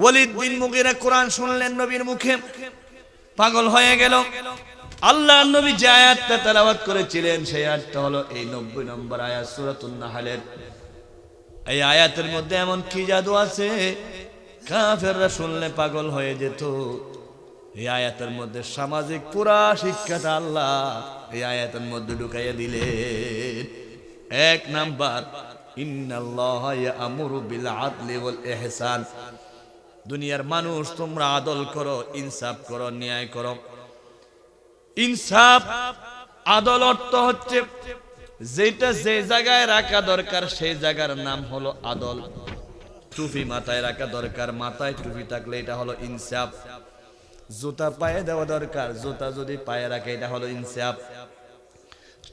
ওয়ালিদ বিন মুগিরা কোরআন শুনলেন নবীর মুখে। পাগল হয়ে গেল। আল্লাহ নবী যে আয়াতটা তেলাওয়াত করেছিলেন, সেই আয়াতটা হলো এই নব্বই নম্বর আয়াত সূরাতুন নাহলের। এই আয়াতের মধ্যে এমন কি জাদু আছে? কাফেররা শুনলে পাগল হয়ে যেত। এই আয়াতের মধ্যে সামাজিক পুরা শিক্ষাটা আল্লাহ এই আয়াতের মধ্যে ঢুকাইয়া দিলেন। এক নাম্বার, ইন্নাল্লাহ ইয়ামুরু বিল আদলি ওয়াল ইহসান। দুনিয়ার মানুষ, তোমরা আদল করো, ইনসাফ করো, ন্যায় করো। ইনসাফ, আদল অর্থ হচ্ছে যেটা যে জায়গায় রাখা দরকার, সেই জায়গার নাম হলো আদল। টুপি মাথায় রাখা দরকার, মাথায় টুপি থাকলে এটা হলো ইনসাফ। জুতা পায়ে দেওয়া দরকার, জুতা যদি পায়ে রাখে, এটা হলো ইনসাফ।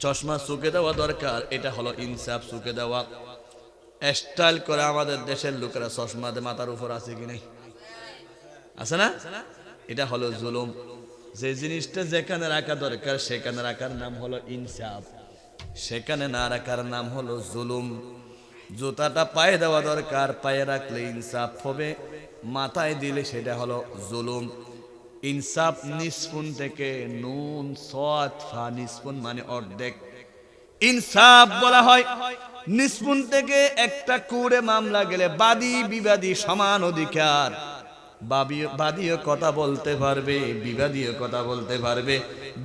চশমা চুকে দেওয়া দরকার, এটা হলো ইনসাফ, চুকে দেওয়া। স্টাইল করে আমাদের দেশের লোকেরা চশমা দিয়ে মাথার উপর আছে কি নাই? আছে না? এটা হলো জুলুম। যে জিনিসটা যেখানে রাখা দরকার, সেখানে রাখার নাম হলো ইনসাফ। সেখানে না রাখার নাম হলো জুলুম। জুতাটা পায়ে দেওয়া দরকার, পায়ে রাখলে ইনসাফ হবে। মাথায় দিলে সেটা হলো জুলুম। ইনসাফ নিষ্পুন থেকে নুন সৎ ফা নিষ্পুন মানে অর্ধেক। ইনসাফ বলা হয় নিষ্পুন থেকে একটা কুড়ে মামলা গেলে বাদী বিবাদী সমান অধিকার। বাদীও কথা বলতে পারবে বিবাদীও কথা বলতে পারবে,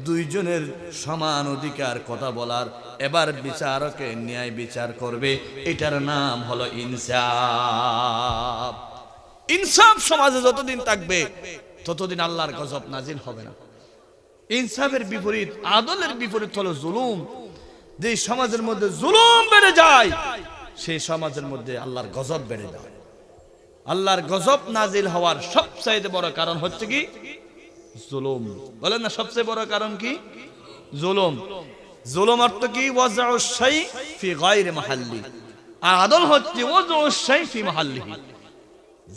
দুইজনের সমান অধিকার কথা বলার, এবার বিচারকে ন্যায় বিচার করবে, এটার নাম হলো ইনসাফ। ইনসাফ সমাজে যতদিন থাকবে, ততদিন আল্লাহর গজব নাজিল হবে না। ইনসাফের বিপরীত, আদলের বিপরীত হলো জুলুম। যে সমাজের মধ্যে জুলুম বেড়ে যায়, সেই সমাজের মধ্যে আল্লাহর গজব বেড়ে যায়। আল্লাহর গজব নাজিল হওয়ার সবচাইতে বড় কারণ হচ্ছে কি? জুলুম। বলেন না সবচেয়ে বড় কারণ কি? জুলুম। জুলুম অর্থ কি? ওয়াজাউ শাই ফি গায়রি মাহাল্লি। আর আদল হচ্ছে ওয়াজাউ শাই ফি মাহাল্লি।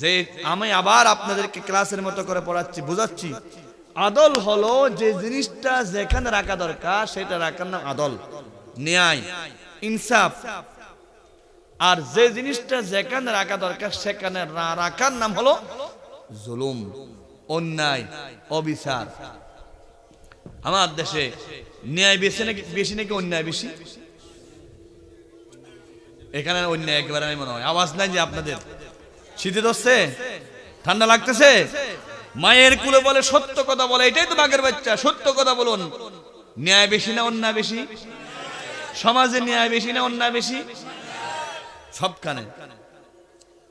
যে আমি আবার আপনাদেরকে ক্লাসের মতো করে পড়াচ্ছি, বুঝাচ্ছি। আদল হলো যে জিনিসটা যেখানে রাখা দরকার, সেটা রাখার নাম আদল। ন্যায়। ইনসাফ। আর যে জিনিসটা যেখানে রাখা দরকার, সেখানে রাখার নাম হলো জুলুম, অন্যায়, অবিচার। আমার দেশে ন্যায় বেশি নাকি বেশি নাকি অন্যায় বেশি? এখানে অন্যায় একেবারে নাই মনে হয়। আওয়াজ নাই যে আপনাদের? শীতে ধরছে? ঠান্ডা লাগতেছে? মায়ের কুলে বলে সত্য কথা বলে, এটাই তো বাঘের বাচ্চা, সত্য কথা বলুন। ন্যায় বেশি না অন্যায় বেশি? সমাজে ন্যায় বেশি না অন্যায় বেশি? সবখানে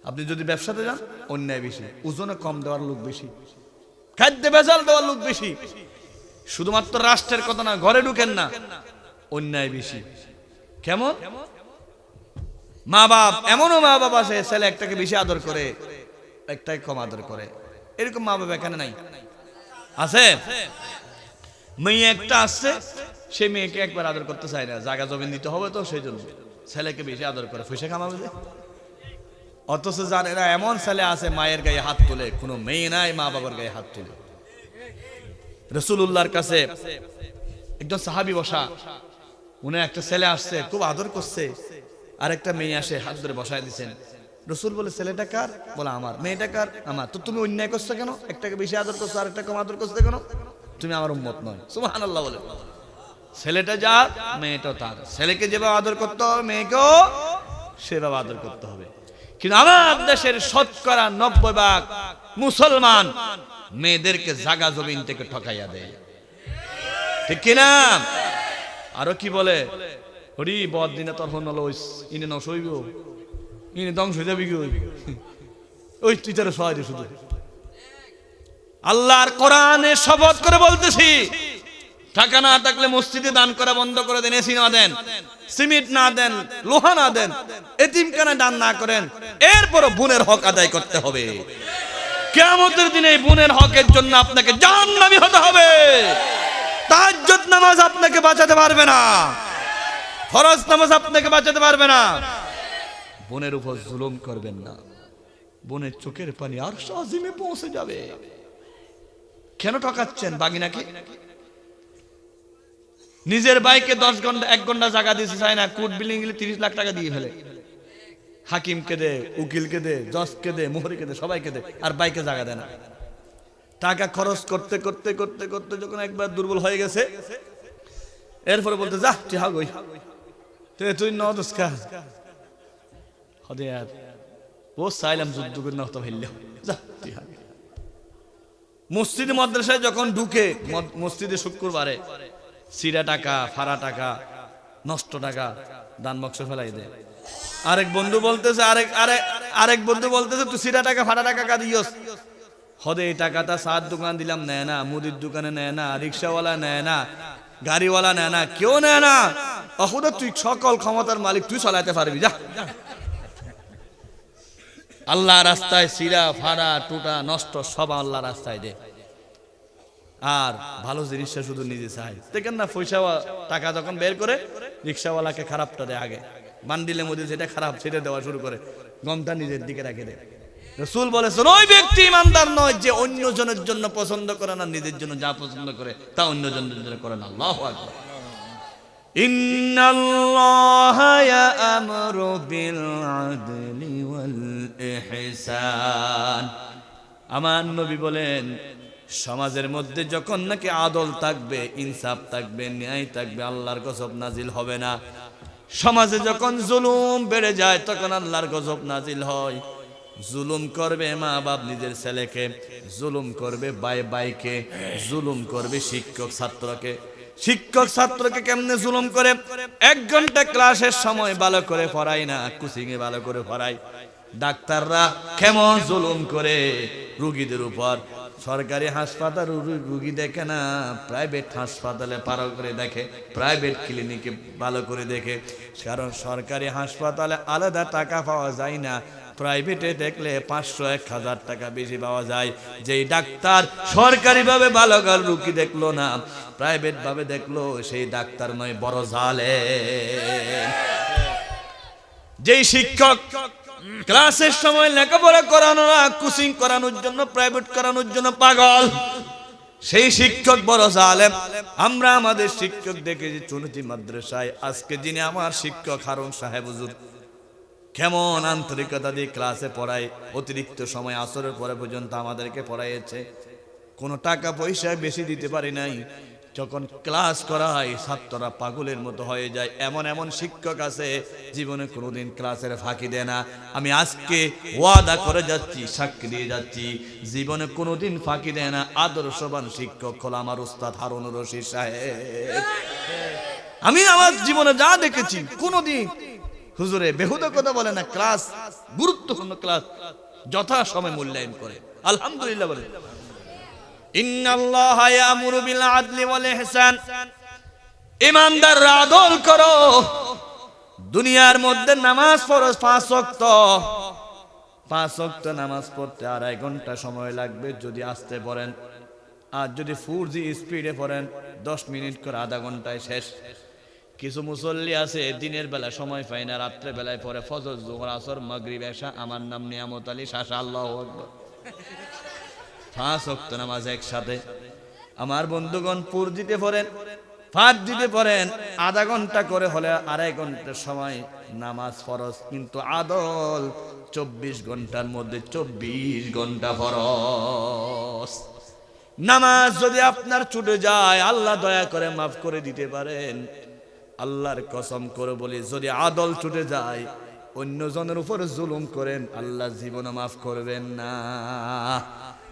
আপনি যদি ব্যবসাতে যান, অন্যায় বেশি। ওজনে কম দেওয়ার লোক বেশি। খাদ্যে ভেজাল দেওয়ার লোক বেশি। শুধুমাত্র রাষ্ট্রের কথা না, ঘরে ঢুকেন না। অন্যায় বেশি। কেমন? মা বাপ, এমনও মা বাপ আছে, ছেলে একটাকে বেশি আদর করে একটাকে কম আদর করে। এরকম মা বাপ এখানে নাই। আছে? মেয়ে একটা আসছে, সে মেয়েকে একবার আদর করতে চায় না। জায়গা জমিন দিতে হবে তো, সেই জন্য। ছেলেকে বেশি আদর করে। পয়সা কামাবে। অথচ জানে না, এমন ছেলে আছে মায়ের গায়ে হাত তুলে, কোনো মেয়ে নাই মা বাবার গায়ে হাত তুলে। রসুল্লাহর কাছে একজন সাহাবি বসা, উনি একটা ছেলে আসছে, খুব আদর করছে। আর একটা মেয়ে আসে, হাত ধরে বসায় দিচ্ছেন। রসুল বলে, ছেলেটা কার? বলে, আমার। মেয়েটা কার? আমার। তো তুমি অন্যায় করছ কেন? একটাকে বেশি আদর করছ আর একটা কম আদর করছ কেন? তুমি আমার উম্মত নয়। সুবহান আল্লাহ বলে। ছেলেটা যার মেয়েটা তার। ছেলেকে যেভাবে আদর করতে হবে, মেয়েকেও সেভাবে আদর করতে হবে। কিন্তু আমার দেশের শতকরা নব্বই ভাগ মুসলমান মেয়েদেরকে জাগা জমিন থেকে ঠকাইয়া দেয়। ঠিক কিনা আরও কি বলে? হরি বদ দিনে তোর হন হলো ইনে নস হইব। ইনে ধ্বংস হয়ে যাবি ওই তুই সহায় শুধু। আল্লাহর কোরআনে শপথ করে বলতেছি টাকা না থাকলে মসজিদে দান করা বন্ধ করে দেন, এসি না দেন, সিমেন্ট না দেন, লোহা না দেন এতিমখানা দান না করেন এরপর বোনের হক আদায় করতে হবে। কেমতের দিনে এই বোনের হকের জন্য আপনাকে জাহান্নামী হতে হবে। তাহাজ্জুদ নামাজ আপনাকে বাঁচাতে পারবে না। ফরজ নামাজ আপনাকে বাঁচাতে পারবে না। বোনের উপর জুলুম করবেন না। বোনের চোখের পানি আর সহজিমে পৌঁছে যাবে। কেন ঠকাচ্ছেন বাগিনাকে? নিজের বাইকে দশ ঘণ্টা, এক ঘণ্টা জায়গা দিতে চায় না, কোর্ট বিল্ডিং গেলে তিরিশ লাখ টাকা দিয়ে ফেলে। হাকিমকে দে, উকিলকে দে, জজকে দে মোহরিকে দে, সবাইকে দে, আর বাইকে জায়গা দেয় না। টাকা খরচ করতে করতে করতে করতে যখন একবার দুর্বল হয়ে গেছে, এরপরে বলতে, যা, তুই হাগই তুই নদস্কা হদে আর ও চাইলাম যুদ্ধ করে না হতো ভাইলে যা, তুই হাগ। মসজিদ মাদ্রাসায় যখন ঢুকে মসজিদে শুক্রবারে সিরা টাকা ফাড়া টাকা, নষ্ট টাকা, দান বক্স ফেলাই দে। আরেক বন্ধু বলতেছে, আরেক আরেক আরেক বন্ধু বলতেছে, তুই সিরা টাকা ফাড়া টাকা কা দিয়স। হদে এই টাকাটা সাত দোকান দিলাম, নেয় না, মুদির দোকানে নেয় না, রিক্সাওয়ালা নেয় না, গাড়িওয়ালা নেয় না, কেউ নেয় না। অহুদে, তুই সকল ক্ষমতার মালিক, তুই চালাতে পারবি, যা। আল্লাহ রাস্তায় সিরা ফাড়া টুটা, নষ্ট, সব আল্লাহ রাস্তায় দে। আর ভালো জিনিসটা শুধু নিজে চাই দেখেন না পয়সা টাকা যখন বের করে রিক্সাওয়ালাকে খারাপটা দেয় আগে বান্ডিলের মধ্যে যেটা খারাপ সেটা দেওয়া শুরু করে গমটা নিজের দিকে রাখে দেয় রসুল বলেছেন ওই ব্যক্তি ইমানদার নয় যে অন্য জনের জন্য পছন্দ করে না নিজের জন্য যা পছন্দ করে তা অন্য জনের জন্য করে না আল্লাহ আকবার إن الله يأمر بالعدل والإحسان আমার নবী বলেন সমাজের মধ্যে যখন নাকি আদল থাকবে, ইনসাফ থাকবে, ন্যায় থাকবে, আল্লাহর গজব নাজিল হবে না। সমাজে যখন জুলুম বেড়ে যায়, তখন আল্লাহর গজব নাজিল হয়। জুলুম করবে মা বাপ নিজের ছেলেকে, জুলুম করবে বাই বাইকে জুলুম করবে শিক্ষক ছাত্রকে। শিক্ষক ছাত্রকে কেমনে জুলুম করে? এক ঘণ্টা ক্লাসের সময় ভালো করে পড়ায় না কোচিং এ ভালো করে পড়ায়। ডাক্তাররা কেমন জুলুম করে? রুগীদের উপর সরকারি হাসপাতাল রুগী দেখে না প্রাইভেট হাসপাতালে পারো করে দেখে প্রাইভেট ক্লিনিকে ভালো করে দেখে। কারণ সরকারি হাসপাতালে আলাদা টাকা পাওয়া যায় না প্রাইভেটে দেখলে পাঁচশো, এক হাজার টাকা বেশি পাওয়া যায়। যেই ডাক্তার সরকারিভাবে ভালো গাল রুগী দেখল না প্রাইভেট ভাবে দেখল, সেই ডাক্তার নয় বড় জালে যেই শিক্ষক ক্লাসের সময় লেখাপড়া করানো না কোচিং করানোর জন্য প্রাইভেট করানোর জন্য পাগল। সেই শিক্ষক বড় জালেম। আমরা আমাদের শিক্ষক দেখেছি চুনতি মাদ্রাসায়। আজকে যিনি আমার শিক্ষক, হারুন সাহেব হুজুর। কেমন আন্তরিকতা দিয়ে ক্লাসে পড়ায়, অতিরিক্ত সময় আসরের পরে পর্যন্ত আমাদেরকে পড়াইয়েছে। কোনো টাকা পয়সা বেশি দিতে পারি নাই। যখন ক্লাস করা হয় ছাত্ররা পাগলের মতো হয়ে যায়। এমন এমন শিক্ষক আছে, জীবনে কোনোদিন ক্লাসের ফাঁকি দেয় না। আমি আজকে ওয়াদা করে যাচ্ছি সাক্ষী দিয়ে যাচ্ছি। জীবনে কোনোদিন ফাঁকি দেয় না। আদর্শবান শিক্ষক হলো আমার উস্তাদ হারুন রশিদ সাহেব। আমি আমার জীবনে যা দেখেছি, কোনোদিন। হুজুরে, বেহুদা কথা বলে না, ক্লাস, গুরুত্বপূর্ণ ক্লাস যথা সময় মূল্যায়ন করে। আলহামদুলিল্লাহ বলে। করো। দুনিয়ার মধ্যে নামাজ ফরজ পাঁচ ওয়াক্ত। পাঁচ নামাজ পড়তে আড়াই ঘণ্টা সময় লাগবে যদি আসতে পড়েন। আর যদি ফোর জি স্পিডে পড়েন, দশ মিনিট করে আধা ঘন্টায় শেষ। কিছু মুসল্লি আছে, দিনের বেলা সময় পায় না, রাত্রে বেলায় পরে ফজর জোহর আসর, মাগরিব, এশা, আমার নাম নিয়ামত আলী শাসা আল্লাহ পাঁচ অক্ত নামাজ একসাথে। আমার বন্ধুগণ পুর দিতে পড়েন, ফাঁদ দিতে পড়েন, আধা ঘণ্টা করে হলে আড়াই ঘণ্টার সময় নামাজ ফরজ, কিন্তু আদল চব্বিশ ঘণ্টার মধ্যে চব্বিশ ঘণ্টা ফরজ। নামাজ যদি আপনার ছুটে যায়, আল্লাহ দয়া করে মাফ করে দিতে পারেন। আল্লাহর কসম করে বলি, যদি আদল ছুটে যায়, অন্যজনের উপর জুলুম করেন, আল্লাহ জীবন মাফ করবেন না।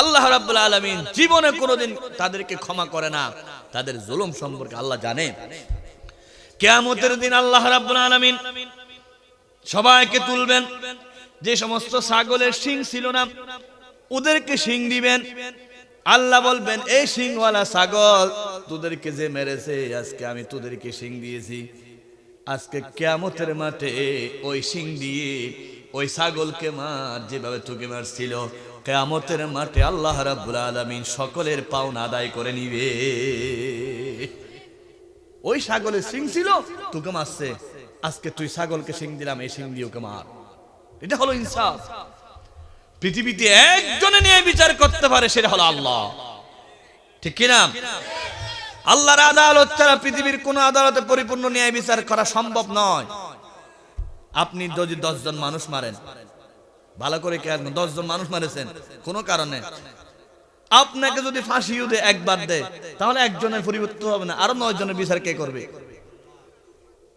আল্লাহ রাব্বুল আলামিন জীবনে কোনোদিন তাদেরকে ক্ষমা করে না। তাদের জুলুম সম্পর্কে আল্লাহ জানে। কিয়ামতের দিন আল্লাহ রাব্বুল আলামিন সবাইকে তুলবেন। যে সমস্ত ছাগলের শিং ছিল না, ওদেরকে শিং দিবেন। আল্লাহ বলবেন, এই শিংওয়ালা ছাগল, তোদেরকে যে মেরেছে, আজকে আমি তোদেরকে শিং দিয়েছি। আজকে কেয়ামতের মাঠে ওই শিং দিয়ে ওই ছাগলকে মার, যেভাবে তোকে মারছিল কেয়ামতের মাঠে আল্লাহ রাব্বুল আলামিন সকলের পাওনা আদায় করে নিবে। ওই ছাগলের সিং ছিল, তোকে মারছে। আজকে তুই ছাগলকে সিং দিলাম, এই সিং দিয়ে মার। এটা হলো ইনসাফ। পৃথিবীতে একজনে নিয়ে বিচার করতে পারে, সেটা হলো আল্লাহ। ঠিক কিনা? আল্লাহর আদালত ছাড়া পৃথিবীর কোন আদালতে পরিপূর্ণ ন্যায় বিচার করা সম্ভব নয়। আপনি যদি দশজন মানুষ মারেন ভালো করে দশজন মানুষ মারেছেন, কোনো কারণে। আপনাকে যদি ফাঁসিও দেয় একবার দেয়, তাহলে একজনের পরিবর্তন হবে না, আরও নয় জনের বিচার কে করবে?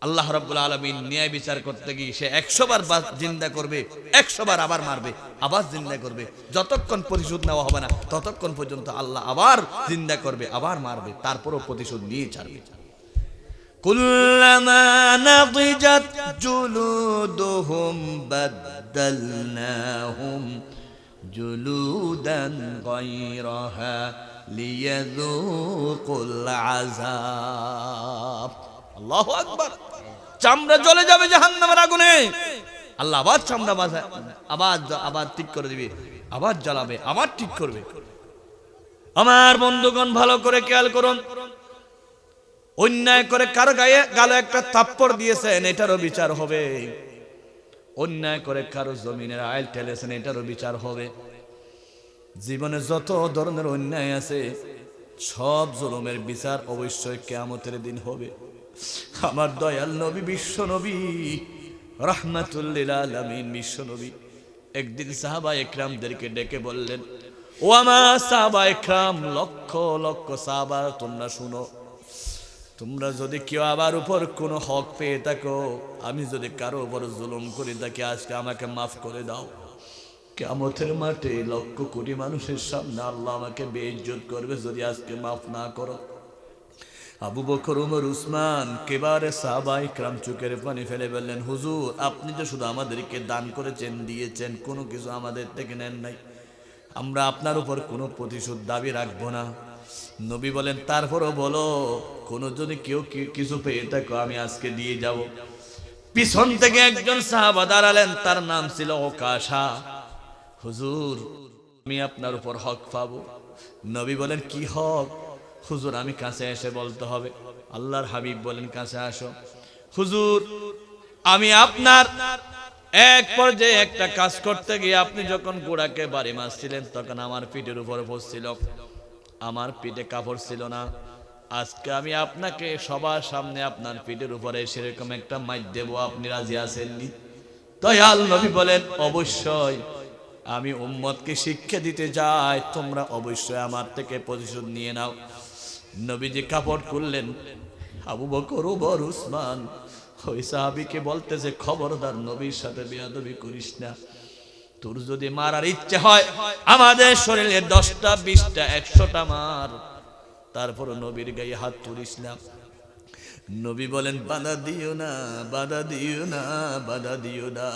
আল্লাহ রাব্বুল আলামিন ন্যায় বিচার করতে গিয়ে সে একশো বার জিন্দা করবে, একশো বার আবার মারবে, আবার জিন্দা করবে। যতক্ষণ প্রতিশোধ নেওয়া হবে না, ততক্ষণ পর্যন্ত আল্লাহ আবার জিন্দা করবে, আবার মারবে, তারপরও প্রতিশোধ নিয়ে ছাড়বে। كلما نضجت جلودهم بدلناهم جلودا غيرها ليذوقوا العذاب الله أكبر চামড়া জ্বলে যাবে জাহান্নামের আগুনে আল্লাহ আবার চামড়া বাজা আবার জ- আবার ঠিক করে দিবে আবার জ্বালাবে আবার ঠিক করবে আমার বন্ধুগণ ভালো করে খেয়াল করুন অন্যায় করে কারও গায়ে গালে একটা থাপ্পড় দিয়েছেন, এটারও বিচার হবে। অন্যায় করে কারও জমিনের আইল ঠেলেছেন, এটারও বিচার হবে। জীবনে যত ধরনের অন্যায় আছে, সব জুলুমের বিচার অবশ্যই কেয়ামতের দিন হবে। আমার দয়াল নবী, বিশ্ব নবী রহমাতুল্লিল বিশ্ব নবী। একদিন সাহাবা একরামদেরকে ডেকে বললেন, ও আমার সাহাবা একরাম, লক্ষ লক্ষ সাহাবা, তোমরা শুনো। তোমরা যদি কেউ আবার উপর কোনো হক পেয়ে থাকো, আমি যদি কারও উপর জুলুম করি থাকি আজকে আমাকে মাফ করে দাও। কেমতের মাঠে লক্ষ কোটি মানুষের সামনে আল্লাহ আমাকে বেইজ্জত করবে যদি আজকে মাফ না করো। আবু বকর, উমর, উসমান, কেবারে সাহাবাই ক্রাম চুকের পানি ফেলে বললেন, হুজুর, আপনি তো শুধু আমাদেরকে দান করেছেন, দিয়েছেন, কোনো কিছু আমাদের থেকে নেন নাই। আমরা আপনার উপর কোনো প্রতিশোধ দাবি রাখব না। নবী বলেন, তারপরও বলো, কোনো যদি কেউ কিছু পেয়ে থাকো, আমি আজকে দিয়ে যাব। পিছন থেকে একজন সাহাবা দাঁড়ালেন, তার নাম ছিল ওকাশা। হুজুর, আমি আপনার উপর হক পাবো। নবী বলেন, কি হক? হুজুর, আমি কাছে এসে বলতে হবে। আল্লাহর হাবিব বলেন, কাছে আসো। হুজুর, আমি আপনার এক পর্যায়ে একটা কাজ করতে গিয়ে আপনি যখন গোড়াকে বাড়ি মারছিলেন, তখন আমার পিঠের উপর বসছিল। আমার পিঠে কাপড় ছিল না। আজকে আমি আপনাকে সবার সামনে আপনার পিঠের উপরে সেরকম একটা মাইর দেবো, আপনি রাজি আছেননি? দয়াল নবী বলেন, অবশ্যই। আমি উম্মতকে শিক্ষা দিতে যাই, তোমরা অবশ্যই আমার থেকে প্রতিশোধ নিয়ে নাও। নবীজি কাপড় খুললেন। আবু বকর বর উসমান, ওই সাহাবিকে বলতেছে, খবরদার নবীর সাথে বেয়াদবি করিস না। তোর যদি মারার ইচ্ছে হয়, আমাদের শরীরে দশটা, বিশটা, একশোটা মার। তারপর নবীর গায়ে হাত তুলিস না। নবী বলেন, বাধা দিও না, বাধা দিও না, বাধা দিও না।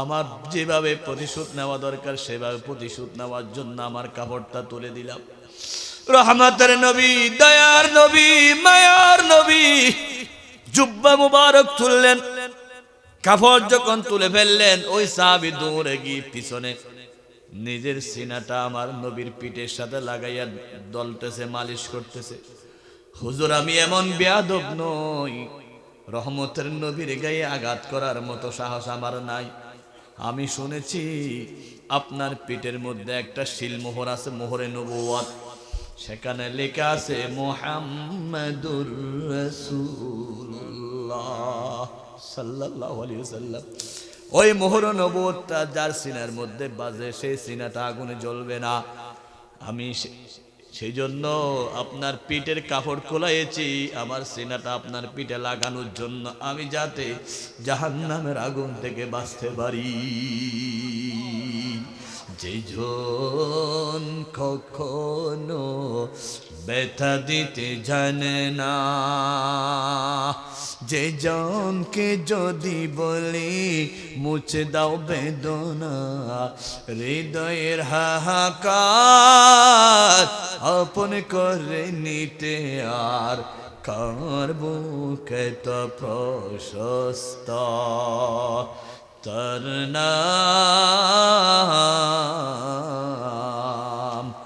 আমার যেভাবে প্রতিশোধ নেওয়া দরকার, সেভাবে প্রতিশোধ নেওয়ার জন্য আমার কাপড়টা তুলে দিলাম। রহমতের নবী, দয়ার নবী, মায়ার নবী, জুব্বা মুবারক তুললেন। কাপড় যখন তুলে ফেললেন, ওই সাহাবি দৌড়ে গিয়ে পিছনে। নিজের সিনাটা আমার নবীর পিঠের সাথে লাগাইয়া দলতেছে, মালিশ করতেছে। হুজুর, আমি এমন বেয়াদব নই। রহমতের নবীর গায়ে আঘাত করার মতো সাহস আমার নাই। আমি শুনেছি আপনার পিঠের মধ্যে একটা শিলমোহর আছে, মোহরে নবুয়াত সেখানে লেখা আছে, মোহাম্মদুর রাসূলুল্লাহ। ওই মোহর নবুয়তটা যার সিনার মধ্যে বাজে, সেই সিনাটা আগুনে জ্বলবে না। আমি সেই জন্য আপনার পিঠের কাপড় খোলাইয়েছি, আমার সিনাটা আপনার পিঠে লাগানোর জন্য আমি যাতে জাহান্নামের আগুন থেকে বাঁচতে পারি। যেজন কখনো ব্যথা দিতে জানে না। যে জনকে যদি বলি, মুছে দাও বেদনা, হৃদয়ের হাহাকার আপন করে নিতে আর কার বুকে তো প্রশস্ত? তার নাম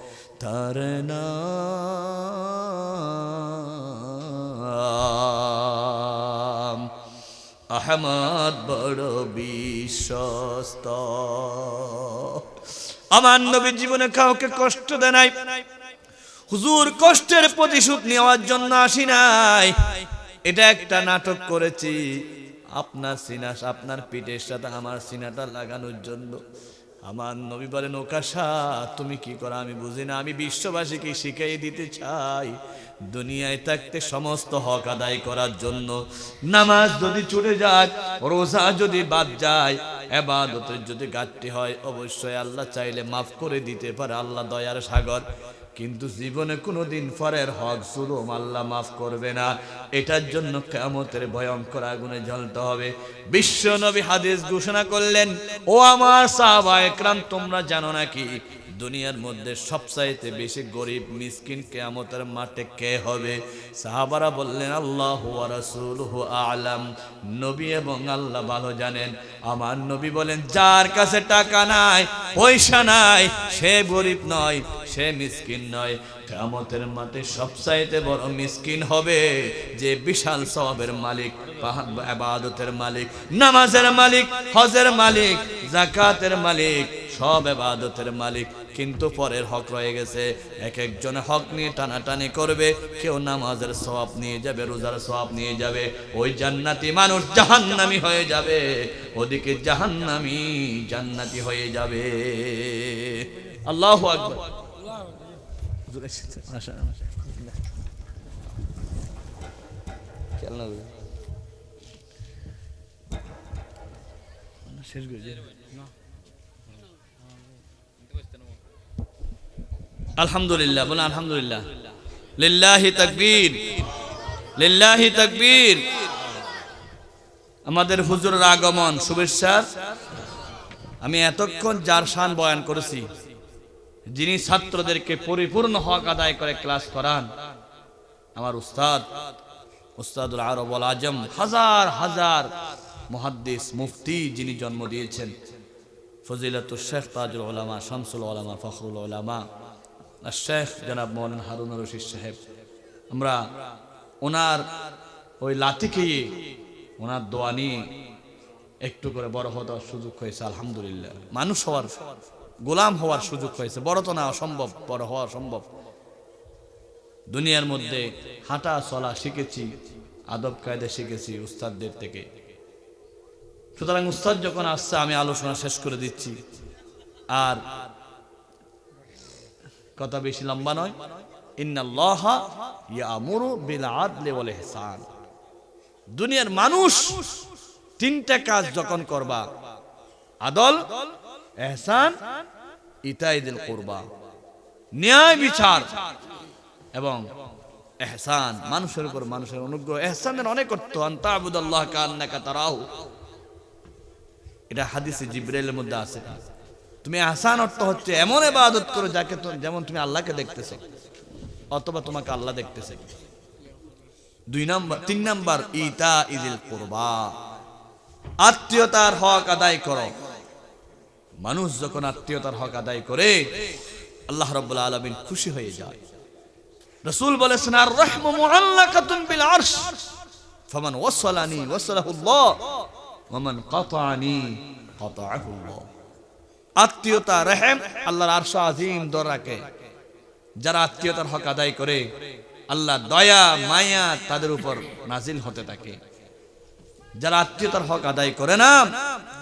তার নাম আহমদ বড় বিশ্বস্ত। আমার নবীর জীবনে কাউকে কষ্ট দেয় নাই। হুজুর কষ্টের প্রতিশোধ নেওয়ার জন্য আসি নাই। এটা একটা নাটক করেছি। আপনার সিনাস আপনার পিঠের সাথে আমার সিনাটা লাগানোর জন্য। আমার নবী বলেন ওকাশা তুমি কি করো? আমি বুঝি না। আমি বিশ্ববাসীকে শিখাই দিতে চাই। দুনিয়ায় থাকতে সমস্ত হক আদায় করার জন্য। নামাজ যদি ছুটে যায়, রোজা যদি বাদ যায়, এবাদতের যদি ঘাটতি হয়, অবশ্যই আল্লাহ চাইলে মাফ করে দিতে পারে। আল্লাহ দয়ার সাগর। কিন্তু জীবনে কোনোদিন ফরের হক, জুলুম আল্লাহ মাফ করবে না। এটার জন্য কেমতের ভয়ঙ্কর আগুনে জ্বলতে হবে। বিশ্ব নবী হাদিস ঘোষণা করলেন, ও আমার সাহাবা একরাম তোমরা জানো নাকি দুনিয়ার মধ্যে সবচাইতে বেশি গরিব মিসকিন কেয়ামতের মাঠে কে হবে? সাহাবারা বললেন, আল্লাহ রাসূলুহু আলাম। নবী এবং আল্লাহ ভালো জানেন। আমার নবী বলেন, যার কাছে টাকা নাই, পয়সা নাই, সে গরিব নয়, সে মিসকিন নয়। কেয়ামতের মাঠে সবচাইতে বড় মিসকিন হবে যে বিশাল সওয়াবের মালিক আবাদতের মালিক, নামাজের মালিক, হজের মালিক জাকাতের মালিক, সব এবাদতের মালিক। কিন্তু পরের হক রয়ে গেছে। এক একজন হক নিয়ে টানাটানি করবে। কেউ নামাজের সওয়াব নিয়ে যাবে রোজার সওয়াব নিয়ে যাবে। ওই জান্নাতি মানুষ জাহান্নামি হয়ে যাবে। ওদিকে জাহান্নামি জান্নাতি হয়ে যাবে। আল্লাহ আকবার। শেষ করে আলহামদুলিল্লাহ বলে আলহামদুলিল্লাহ। লিল্লাহি তাকবীর লিল্লাহি তাকবীর। আমাদের হুজুরের আগমন, শুভেচ্ছা। আমি এতক্ষণ যার শান বয়ান করেছি, যিনি ছাত্রদেরকে পরিপূর্ণ হক আদায় করে ক্লাস করান, আমার উস্তাদ, উস্তাদুল আরব আল আজম, হাজার হাজার মুহাদ্দিস মুফতি যিনি জন্ম দিয়েছেন ফজিলাতুল শেখ তাজুল ওলামা শামসুল ওলামা ফখরুল ওলামা শেখ জনাব মৌলান হারুন রশিদ সাহেব। আমরা ওনার ওই খেয়ে ওনার দোয়া নিয়ে একটু করে বড় হওয়ার সুযোগ হয়েছে, আলহামদুলিল্লাহ। মানুষ হওয়ার, গোলাম হওয়ার সুযোগ হয়েছে। বড় তো না অসম্ভব, বড় হওয়া সম্ভব দুনিয়ার মধ্যে হাঁটা চলা শিখেছি, আদব কায়দা শিখেছি উস্তাদদের থেকে। সুতরাং উস্তাদ যখন আসছে, আমি আলোচনা শেষ করে দিচ্ছি। আর কথা বেশি লম্বা নয়। ইন্নাল্লাহ ইয়ামুরু বিল দুনিয়ার মানুষ তিনটা কাজ যখন করবা, আদল এহসান ইতাইদিল কুরবা। ন্যায় বিচার এবং এহসান মানুষের উপর মানুষের অনুগ্রহ। এহসানের অনেক অর্থ আন্তা আবুদাল্লাহ কান্নাকা তারাহু। এটা হাদিসে জিব্রাইলের মধ্যে আছে। তুমি আসান অর্থ হচ্ছে এমন ইবাদত করো যাকে যেমন তুমি আল্লাহকে দেখতেছো, অথবা তোমাকে আল্লাহ দেখতেছে। দুই নাম্বার তিন নাম্বার, ইতা ইদিল কুরবা। আত্মীয়তার হক আদায় করো। মানুষ যখন আত্মীয়তার হক আদায় করে, আল্লাহ রাব্বুল আলামিন খুশি হয়ে যায়। রাসূল বলেছেন আর রাহমু মুআল্লাকাতুন বিল আরশ। ফামান ওয়াসালানি ওয়াসালাহুল্লাহ ওয়ামান কাতাআনি, কাতাআহুল্লাহ। আত্মীয়তা, রেহেম আল্লাহর আরশ আজিম দর রাখে। যারা আত্মীয়তার হক আদায় করে, আল্লাহ দয়া, মায়া তাদের উপর নাজিল হতে থাকে। যারা আত্মীয়তার হক আদায় করে না,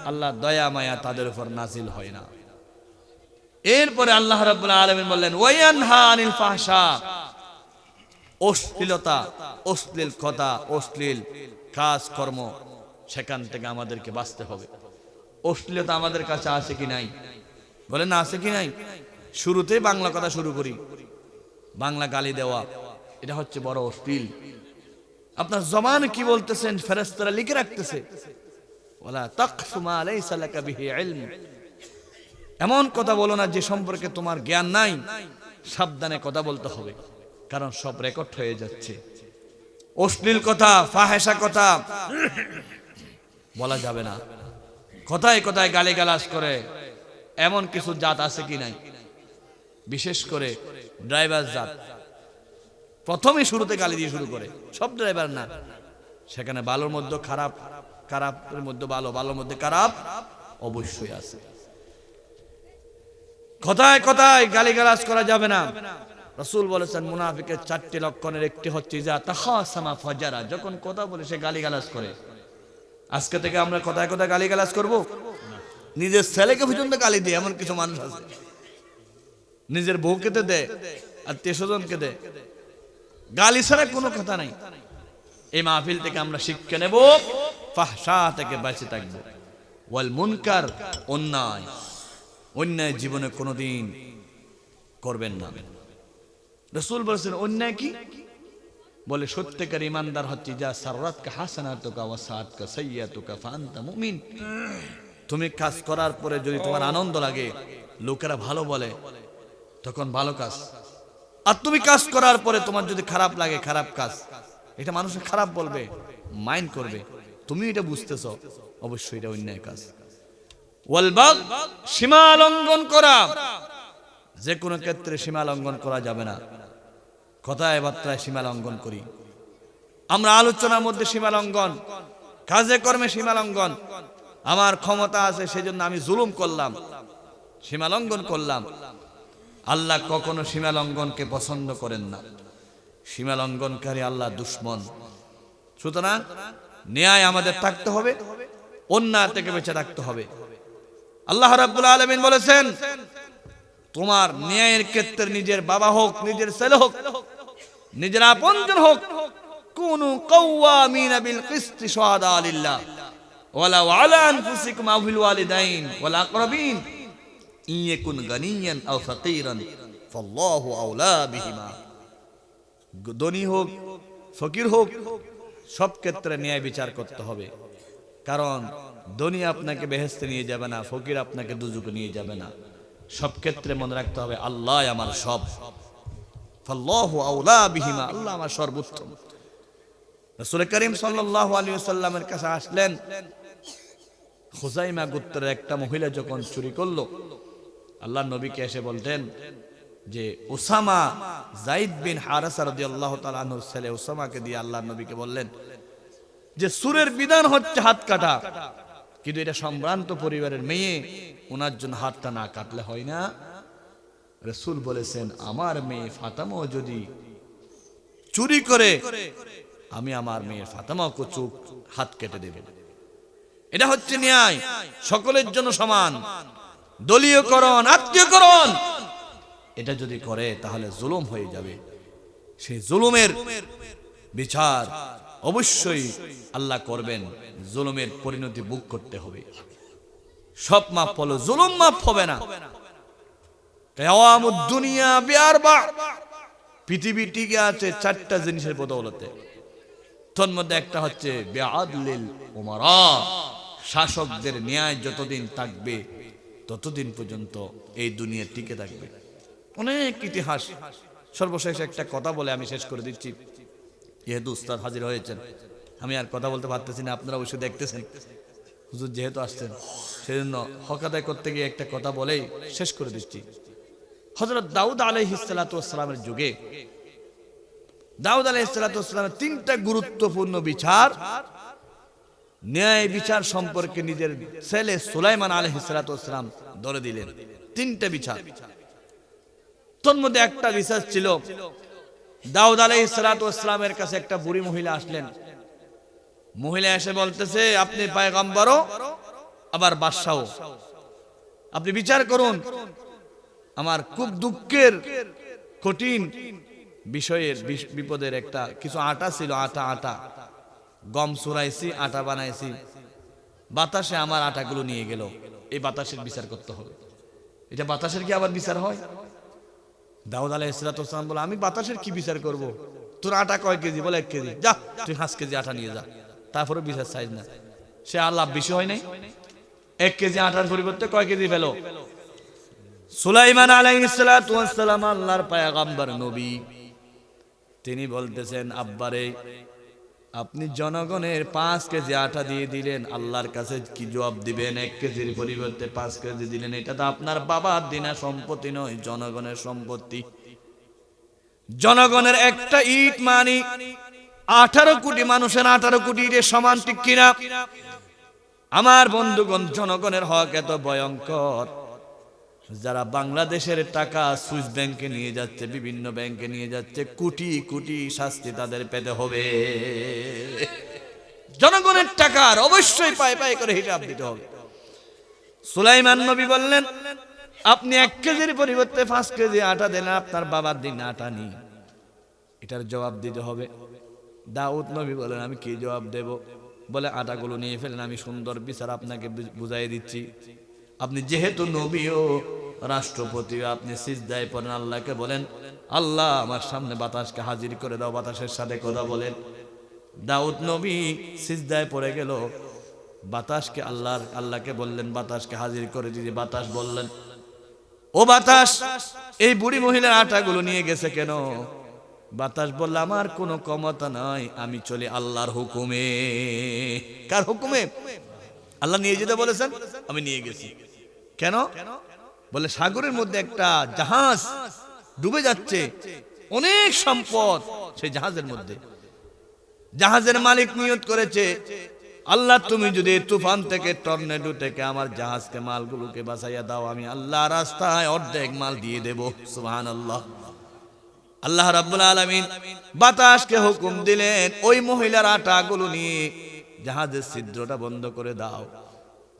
আল্লাহ দয়া, মায়া তাদের উপর নাজিল হয় না। এরপরে আল্লাহ রাব্বুল আলামিন বললেন, ওয়ায়ানহা আনিল ফাহশা। অশ্লীলতা, অশ্লীল কথা, অশ্লীল কাজ কর্ম সেখান থেকে আমাদেরকে বাঁচতে হবে। অশ্লীলতা আমাদের কাছে আছে কি নাই? বলে না আছে কি নাই? শুরুতেই বাংলা কথা শুরু করি। বাংলা গালি দেওয়া, এটা হচ্ছে বড় অশ্লীল। আপনার জমান কি বলতেছেন? ফেরেস্তারা লিখে রাখতেছে। এমন কথা বলো না যে সম্পর্কে তোমার জ্ঞান নাই। সাবধানে কথা বলতে হবে, কারণ সব রেকর্ড হয়ে যাচ্ছে। অশ্লীল কথা ফাহেসা কথা বলা যাবে না। কথায় কথায় গালি গালাজ করে, এমন কিছু জাত আছে কি নাই? বিশেষ করে ড্রাইভার জাত। প্রথমে শুরুতে গালি দিয়ে শুরু করে, সব ড্রাইভার না। সেখানে ভালোর মধ্যে খারাপ, খারাপের মধ্যে ভালো ভালোর মধ্যে খারাপ, অবশ্যই আছে। কথায় কথায় গালি গালিগালাজ করা যাবে না। রসুল বলেছেন, মুনাফিকের চারটি লক্ষণের একটি হচ্ছে যা তাহাসামা ফজারা যখন কথা বলে সে গালি গালিগালাজ করে। আজকে থেকে আমরা কথায় কথায় গালি গালিগালাজ করব? নিজের ছেলেকে পর্যন্ত গালি দিয়ে এমন কিছু মানুষ আছে। নিজের বউকে তো দেয় আত্মীয় স্বজনকে দেয়। গালি ছাড়া কোনো কথা নাই। এই মাহফিল থেকে আমরা শিক্ষা নেব ফাহসা থেকে বেঁচে থাকব। ওয়াল মুনকার, অন্যায়। অন্যায় জীবনে কোনোদিন করবেন না। রসুল বলছেন, অন্যায় কি? বলে, সত্যিকার ইমানদার হচ্ছে, যা সাররাত কা হাসানাতুকা ওয়া সাআতকা সাইয়াতুকা ফাআনতা মুমিন। তুমি কাজ করার পরে যদি তোমার আনন্দ লাগে, লোকেরা ভালো বলে, তখন ভালো কাজ। আর তুমি কাজ করার পরে তোমার যদি খারাপ লাগে, খারাপ কাজ। এটা মানুষের খারাপ বলবে, মাইন্ড করবে। তুমি এটা বুঝতেছ, অবশ্যই এটা অন্যায় কাজ। ওয়ালবাগ সীমা লঙ্ঘন করা। যে কোনো ক্ষেত্রে সীমা লঙ্ঘন করা যাবে না। কথায় বার্তায় সীমা লঙ্ঘন করি। আমরা আলোচনার মধ্যে সীমা লঙ্ঘন, কাজে কর্মে সীমা লঙ্ঘন, আমার ক্ষমতা আছে সেজন্য আমি জুলুম করলাম, সীমা লঙ্ঘন করলাম। আল্লাহ কখনো সীমা লঙ্ঘনকে পছন্দ করেন না। সীমা লঙ্ঘনকারী আল্লাহ দুশ্মন। সুতরাং ন্যায় আমাদের থাকতে হবে, অন্যায় থেকে বেঁচে থাকতে হবে। আল্লাহ রাব্বুল আলামিন বলেছেন, তোমার ন্যায়ের ক্ষেত্রে নিজের বাবা হোক, নিজের ছেলে হোক নিজের আপনজন হোক, কোন কওয়ামিনা বিল কিসতি শুহাদা লিল্লাহ। ওয়ালা আলা আনফুসিকুম আও ওয়ালিদাইন ওয়াল আকরাবিন। ইন ইয়াকুন গানিয়ান আও ফাকিরান, ফাল্লাহু আওলা বিহিমা। ধনী হোক, ফকির হোক, সব ক্ষেত্রে ন্যায় বিচার করতে হবে। কারণ ধনী আপনাকে বেহেস্তে নিয়ে যাবে না, ফকির আপনাকে দুজুকে নিয়ে যাবে না। সব ক্ষেত্রে মনে রাখতে হবে আল্লাহ আমার সব। ফাল্লাহু আউলা বিহিমা, আল্লাহ আমার সর্বোত্তম। রাসূল করিম সাল্লাল্লাহু আলাইহি ওয়াসাল্লামের কাছে আসলেন। খুজাইমা গোত্রের একটা মহিলা যখন চুরি করল আল্লাহ নবীকে এসে বলতেন যে, ওসামা জাইদ বিন হারাসা রাদিয়াল্লাহু তাআলা আনহুর ছেলে ওসামাকে দিয়ে আল্লাহ নবীকে বললেন যে, সুরের বিধান হচ্ছে হাত কাটা। কিন্তু এটা সম্ভ্রান্ত পরিবারের মেয়ে ওনার জন্য হাতটা না কাটলে হয় না। রসুল বলেছেন আমার মেয়ে ফাতামাও যদি চুরি করে আমি আমার মেয়ের ফাতামাকে চুপ হাত কেটে দেব। এটা হচ্ছে ন্যায় সকলের জন্য সমান। দলীয়করণ আত্মীয়করণ। এটা যদি করে তাহলে জুলুম হয়ে যাবে। সেই জুলুমের বিচার অবশ্যই আল্লাহ করবেন। জুলুমের পরিণতি বুক করতে হবে। সব মাপ হলো জুলুম মাপ হবে না। দুনিয়া পৃথিবী টিকে আছে চারটা জিনিসের বদৌলতে। একটা হচ্ছে শাসকদের ন্যায় যতদিন থাকবে, ততদিন পর্যন্ত এই দুনিয়া টিকে থাকবে। অনেক ইতিহাস। সর্বশেষ একটা কথা বলে আমি শেষ করে দিচ্ছি। যেহেতু উস্তাদ হাজির হয়েছেন, আমি আর কথা বলতে পারতেছি না, আপনারা অবশ্যই দেখতেছেন। হুজুর যেহেতু আসছেন, সেজন্য হকাদায় করতে গিয়ে একটা কথা বলেই শেষ করে দিচ্ছি। হজরত দাউদ আলহিসালামের যুগে, দাউদ আলহিসালামের তিনটা গুরুত্বপূর্ণ বিচার, ন্যায় বিচার সম্পর্কে নিজের ছেলে সুলাইমান আলহিসালাম ধরে দিলেন। তিনটা বিচার। তোর মধ্যে একটা বিচার ছিল, দাউদ আলাই ইসলামের কাছে একটা বুড়ি মহিলা আসলেন। মহিলা এসে বলতেছে, আপনি পায়গম্বরও, আবার বাদশাহ আপনি বিচার করুন। আমার খুব দুঃখের কঠিন বিষয়ের বিষ- বিপদের একটা কিছু আটা ছিল, আটা আটা। গম সুরাইছি আটা বানাইছি। বাতাসে আমার আটাগুলো নিয়ে গেল। এই বাতাসের বিচার করতে হবে। এটা বাতাসের কি আবার বিচার হয়? দাউদ আলাহ ইসলাতাম বলে, আমি বাতাসের কি বিচার করব? তোর আটা কয় কেজি? বলে এক কেজি। যা, তুই পাঁচ কেজি আটা নিয়ে যা। তারপরে বিচার সাইজ না। সে আর লাভ বেশি হয় নাই। এক কেজি আটার পরিবর্তে কয় কেজি ফেলো? সুলাইমান আলাইসালাম আল্লাহর পায়াগাম্বার নবী। তিনি বলতেছেন, আব্বারে, আপনি জনগণের পাঁচ কেজি আটা দিয়ে দিলেন, আল্লাহর কাছে কি জবাব দিবেন? এক কেজির পরিবর্তে পাঁচ কেজি দিলেন। এটা তো আপনার বাবার দিনা সম্পত্তি নয়, জনগণের সম্পত্তি। জনগণের একটা ইট মানি, আঠারো কোটি মানুষের আঠারো কোটি ইটের সমান ঠিক কিনা? আমার বন্ধুগণ, জনগণের হক এত ভয়ঙ্কর। যারা বাংলাদেশের টাকা সুইস ব্যাংকে নিয়ে যাচ্ছে, বিভিন্ন ব্যাংকে নিয়ে যাচ্ছে, কোটি কোটি শাস্তি তাদের পেতে হবে। জনগণের টাকার অবশ্যই পায়ে পায়ে করে হিসাব দিতে হবে। সুলাইমান নবী বললেন, আপনি এক কেজির পরিবর্তে পাঁচ কেজি আটা দেন আপনার বাবার দিন আটা নি এটার জবাব দিতে হবে। দাউদ নবী বলেন আমি কি জবাব দেব? বলে, আটাগুলো নিয়ে ফেলেন, আমি সুন্দর বিচার আপনাকে বুঝাই দিচ্ছি। আপনি যেহেতু নবীও রাষ্ট্রপতি, আপনি সিজদায় পড়েন, আল্লাহকে বলেন, আল্লাহ, আমার সামনে বাতাসকে হাজির করে দাও, বাতাসের সাথে কথা বলেন। দাউদ নবী সিজদায় পড়ে গেল। বাতাসকে আল্লাহর, আল্লাহকে বললেন, বাতাসকে হাজির করে দিদি বাতাস বললেন। ও বাতাস, এই বুড়ি মহিলার আটাগুলো নিয়ে গেছে কেন? বাতাস বলল, আমার কোনো ক্ষমতা নাই, আমি চলি আল্লাহর হুকুমে। কার হুকুমে? আল্লাহ নিয়ে যেতে বলেছেন, আমি নিয়ে গেছি। কেন? বলে সাগরের মধ্যে একটা জাহাজ ডুবে যাচ্ছে। অনেক সম্পদ সেই জাহাজের মধ্যে। জাহাজের মালিক নিয়ত করেছে। আল্লাহ, তুমি যদি তুফান থেকে, টর্নেডো থেকে আমার জাহাজকে, মালগুলোকে বাঁচাইয়া দাও, আমি আল্লাহ রাস্তায় অর্ধেক মাল দিয়ে দেব। সুবহান আল্লাহ আল্লাহ রাব্বুল আলামিন বাতাসকে হুকুম দিলেন, ওই মহিলার আটাগুলো নিয়ে জাহাজের ছিদ্রটা বন্ধ করে দাও।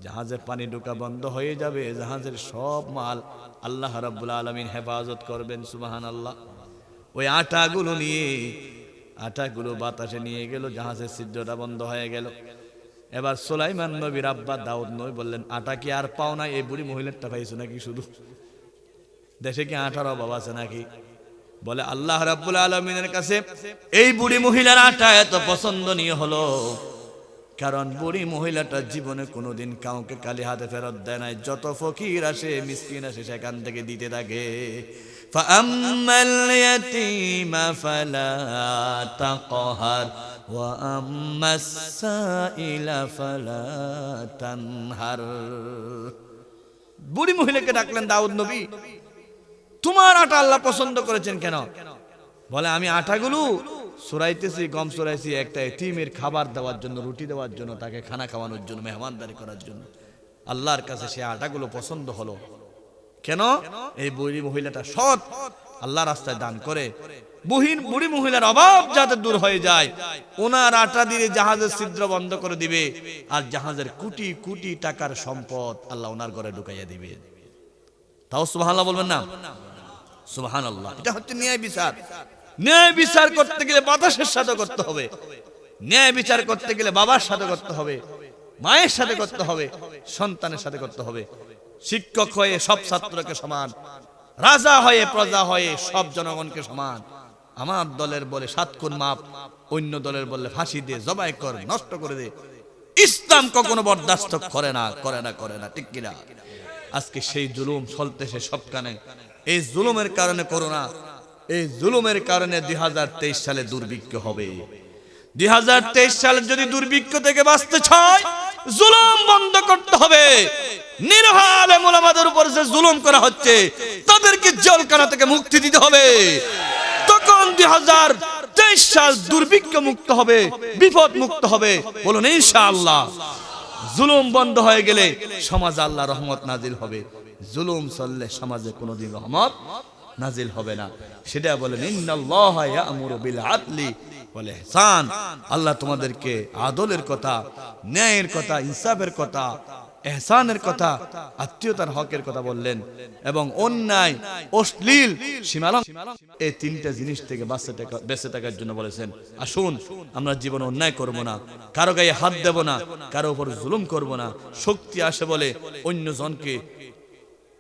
জাহাজের পানি ঢোকা বন্ধ হয়ে যাবে, জাহাজের সব মাল আল্লাহ রাব্বুল আলামিন হেফাজত করবেন সুবাহান আল্লাহ ওই আটাগুলো নিয়ে, আটাগুলো বাতাসে নিয়ে গেল, জাহাজের ছিদ্রটা বন্ধ হয়ে গেল। এবার সোলাইমান নবীর আব্বা দাউদ নবী বললেন, আটা কি আর পাও না? এই বুড়ি মহিলারটা পাইছো নাকি শুধু? দেশে কি আটার অভাব আছে নাকি? বলে, আল্লাহ রাব্বুল আলমিনের কাছে এই বুড়ি মহিলার আটা এত পছন্দনীয় হলো। কারণ বুড়ি মহিলাটা জীবনে কোনোদিন কাউকে কালি হাতে ফেরত দেয় নাই যত ফকির আসে মিসকিন আসে সেখান থেকে দিতে থাকে فأما اليتيم فلا تقهر وأما السائل فلا تنهر বুড়ি মহিলাকে ডাকলেন দাউদ নবী তোমার আটা আল্লাহ পছন্দ করেছেন কেন বলে আমি আটাগুলো সুরাইতেছি, গম সুরাইছি একটা এতিমের খাবার দেওয়ার জন্য, রুটি দেওয়ার জন্য, তাকে খানা খাওয়ানোর জন্য, মেহমানদারি করার জন্য। আল্লাহর কাছে সে আটাগুলো পছন্দ হলো। কেন? এই বুড়ি মহিলাটা সৎ। আল্লাহ রাস্তায় দান করে। বুহিন, বুড়ি মহিলার অভাব যাতে দূর হয়ে যায়। ওনার আটা দিয়ে জাহাজের ছিদ্র বন্ধ করে দিবে। আর জাহাজের কোটি কোটি টাকার সম্পদ আল্লাহ ওনার ঘরে ঢুকাইয়া দিবে। তাও সুবহানাল্লাহ বলবেন না? সুবহান আল্লাহ এটা হচ্ছে ন্যায় বিচার। ন্যায় বিচার করতে গেলে বাতাসের সাথে করতে হবে। ন্যায় বিচার করতে গেলে বাবার সাথে করতে হবে, মায়ের সাথে করতে হবে, সন্তানের সাথে করতে হবে। শিক্ষক হয়ে সব ছাত্রকে সমান, রাজা হয়ে প্রজা হয়ে সব জনগণকে সমান। আমার দলের বলে সাত খুন মাপ, অন্য দলের বলে ফাঁসি দিয়ে জবাই কর, নষ্ট করে দে। ইসলাম কখনো বরদাস্ত করে না করে না করে না, ঠিক কিনা? আজকে সেই জুলুম চলতেছে সবখানে। এই জুলুমের কারণে করোনা এই জুলুমের কারণে দুই হাজার তেইশ সালে দুর্ভিক্ষ হবে। দুই সালে যদি দুর্ভিক্ষ থেকে বাঁচতে চায়, জুলুম বন্ধ করতে হবে। নির্হাল মোলামাদের উপর যে জুলুম করা হচ্ছে, তাদেরকে জলকানা থেকে মুক্তি দিতে হবে। তখন দুই হাজার তেইশ সাল দুর্ভিক্ষ মুক্ত হবে, বিপদ মুক্ত হবে। বলুন, ইনশাআল্লাহ। জুলুম বন্ধ হয়ে গেলে সমাজ আল্লাহ রহমত নাজিল হবে। জুলুম চললে সমাজে কোনোদিন রহমত নাজিল হবে না। সেটা বলেন আল্লাহ তোমাদেরকে আদলের কথা, ন্যায়ের কথা, ইনসাফের কথা, এহসানের কথা, আত্মীয়তার হকের কথা বললেন এবং অন্যায়, অশ্লীল, সীমালং, এই তিনটা জিনিস থাকা- বেঁচে থাকার জন্য বলেছেন। আসুন, আমরা জীবনে অন্যায় করব না, কারও গায়ে হাত দেব না, কারও উপর জুলুম করব না, শক্তি আসে বলে অন্য জনকে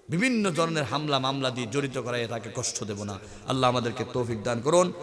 বিভিন্ন ধরনের হামলা মামলা দিয়ে জড়িত করাই তাকে কষ্ট দেব না। আল্লাহ আমাদেরকে তৌফিক দান করুন।